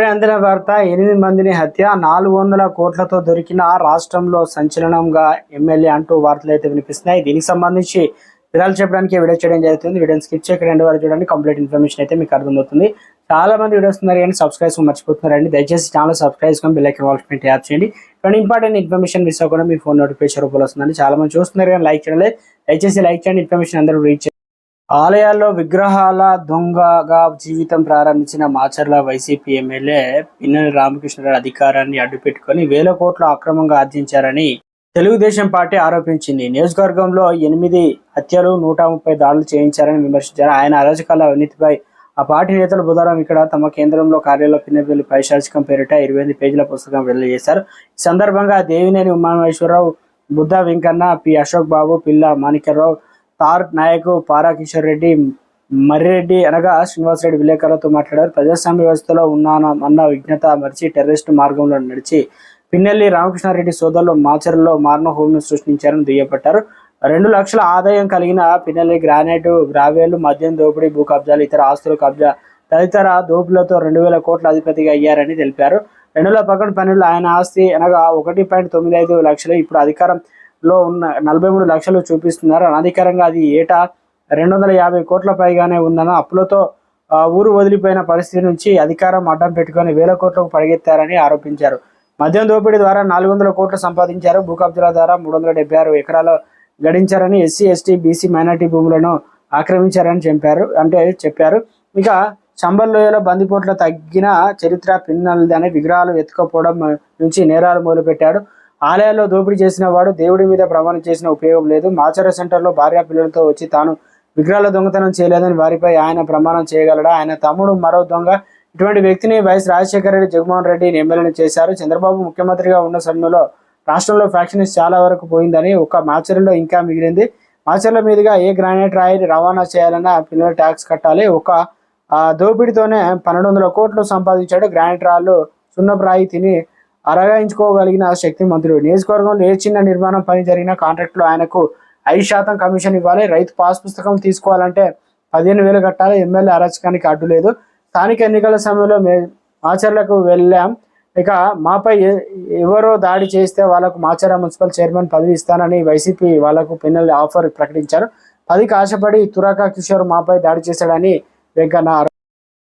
ఇప్పుడే అందిన వార్త ఎనిమిది మందిని హత్య నాలుగు వందల కోట్లతో దొరికిన రాష్ట్రంలో సంచలనంగా ఎమ్మెల్యే అంటూ వార్తలు అయితే వినిపిస్తున్నాయి. దీనికి సంబంధించి వివరాలు చెప్పడానికి వీడియో చేయడం జరుగుతుంది. వీడియోని స్కిప్ చేయక రెండు వారు చూడండి. కంప్లీట్ ఇన్ఫర్మేషన్ అయితే మీకు అర్థమవుతుంది. చాలా మంది వీడియోస్ ఉన్నారు కానీ సబ్స్క్రైబ్ మర్చిపోతున్నారండి. దయచేసి ఛానల్ సబ్స్క్రైబ్ చేసుకొని బిల్ ఐకన్ వాల్స్మెంట్ యాప్ చేయండి. కానీ ఇంపార్టెంట్ ఇన్ఫర్మేషన్ మిస్ అవ్వకుండా మీ ఫోన్ నోటిఫికేషన్ రూపంలో వస్తుందండి. చాలా మంది చూస్తున్నారు కానీ లైక్ చేయడం దయచేసి లైక్ చేయండి. ఇన్ఫర్మేషన్ అందరూ రీచ్ ఆలయాల్లో విగ్రహాల దొంగగా జీవితం ప్రారంభించిన మాచర్ల వైసీపీ ఎమ్మెల్యే పిన్నెల రామకృష్ణరావు అధికారాన్ని అడ్డుపెట్టుకుని వేల కోట్లు అక్రమంగా ఆర్జించారని తెలుగుదేశం పార్టీ ఆరోపించింది. నియోజకవర్గంలో ఎనిమిది హత్యలు నూట ముప్పై దాడులు చేయించారని విమర్శించారు. ఆయన అరాజకాల అవినీతిపై ఆ పార్టీ నేతలు బుధవారం ఇక్కడ తమ కేంద్రంలో కార్యాలయంలో పిన్నెపల్లి పైశాచికం పేరిట ఇరవై ఎనిమిది పేజీల పుస్తకం విడుదల చేశారు ఈ సందర్భంగా దేవినేని ఉమామేశ్వరరావు బుద్ధ వెంకన్న పి. అశోక్ బాబు పిల్ల మాణిక్యరావు స్టార్ నాయకు పారా కిషోర్ రెడ్డి మర్రెడ్డి అనగా శ్రీనివాసరెడ్డి విలేకరులతో మాట్లాడారు. ప్రజాస్వామ్య వ్యవస్థలో ఉన్నాను అన్న విజ్ఞత మరిచి టెర్రరిస్ట్ మార్గంలో నడిచి పిన్నెల్లి రామకృష్ణారెడ్డి సోదరులు మాచర్లో మార్నహోమిని సృష్టించారని దుయ్యపట్టారు రెండు లక్షల ఆదాయం కలిగిన పిన్నెల్లి గ్రానైట్ గ్రావేలు మద్యం దోపిడీ భూ కబ్జాలు ఇతర ఆస్తుల కబ్జా తదితర దోపులతో రెండు వేల కోట్ల అధిపతిగా అయ్యారని తెలిపారు. రెండు వేల పక్కన పనులు ఆయన ఆస్తి అనగా ఒకటి పాయింట్ తొమ్మిది ఐదు లక్షలు. ఇప్పుడు అధికారం లో ఉన్న నలభై మూడు లక్షలు చూపిస్తున్నారు. అనధికారంగా అది ఏటా రెండు వందల యాభై కోట్ల పైగానే ఉందన్న అప్పులతో ఊరు వదిలిపోయిన పరిస్థితి నుంచి అధికారం అడ్డం పెట్టుకొని వేల కోట్లకు పరిగెత్తారని ఆరోపించారు. మద్యం దోపిడీ ద్వారా నాలుగు వందల కోట్లు సంపాదించారు. భూ కబ్జాల ద్వారా మూడు వందల డెబ్బై ఆరు ఎకరాలు గడించారని ఎస్సీ ఎస్టీ బీసీ మైనార్టీ భూములను ఆక్రమించారని చెప్పారు అంటే చెప్పారు. ఇక చంబల్ లోయలో బందిపోట్ల తగ్గిన చరిత్ర పిన్నలది అనే విగ్రహాలు ఎత్తుకపోవడం నుంచి నేరాలు మొదలుపెట్టాడు. ఆలయాల్లో దోపిడీ చేసిన వాడు దేవుడి మీద ప్రమాణం చేసిన ఉపయోగం లేదు. మాచర సెంటర్లో భార్య పిల్లలతో వచ్చి తాను విగ్రహాల దొంగతనం చేయలేదని వారిపై ఆయన ప్రమాణం చేయగలడా? ఆయన తమ్ముడు మరో దొంగ. ఇటువంటి వ్యక్తిని వైఎస్ రాజశేఖర రెడ్డి జగన్మోహన్ రెడ్డిని ఎమ్మెల్యేని చేశారు. చంద్రబాబు ముఖ్యమంత్రిగా ఉన్న సమయంలో రాష్ట్రంలో ఫ్యాక్షన్స్ చాలా వరకు పోయిందని ఒక మాచర్లో ఇంకా మిగిలింది. మాచర్ల మీదుగా ఏ గ్రానైట్ రాయిని రవాణా చేయాలన్నా పిల్లల ట్యాక్స్ కట్టాలి. ఒక దోపిడితోనే దోపిడీతోనే పన్నెండు వందల కోట్లు సంపాదించాడు. గ్రానైట్ రాళ్ళు సున్నపు రాయి తిని అరగాయించుకోగలిగిన శక్తి మంత్రుడు నియోజకవర్గంలో ఏ చిన్న నిర్మాణం పని జరిగిన కాంట్రాక్టులో ఆయనకు ఐదు శాతం కమిషన్ ఇవ్వాలి. రైతు పాస్ పుస్తకం తీసుకోవాలంటే పదిహేను వేలు కట్టాలి. ఎమ్మెల్యే అరాచకానికి అడ్డు లేదు. స్థానిక ఎన్నికల సమయంలో మే మాచర్లకు వెళ్ళాం. ఇక మాపై ఎవరో దాడి చేస్తే వాళ్ళకు మాచర్ల మున్సిపల్ చైర్మన్ పదవి ఇస్తానని వైసీపీ వాళ్ళకు పిన్నెల్లి ఆఫర్ ప్రకటించారు. పదికి ఆశపడి తురాక కిషోర్ మాపై దాడి చేశాడని వెంకన్న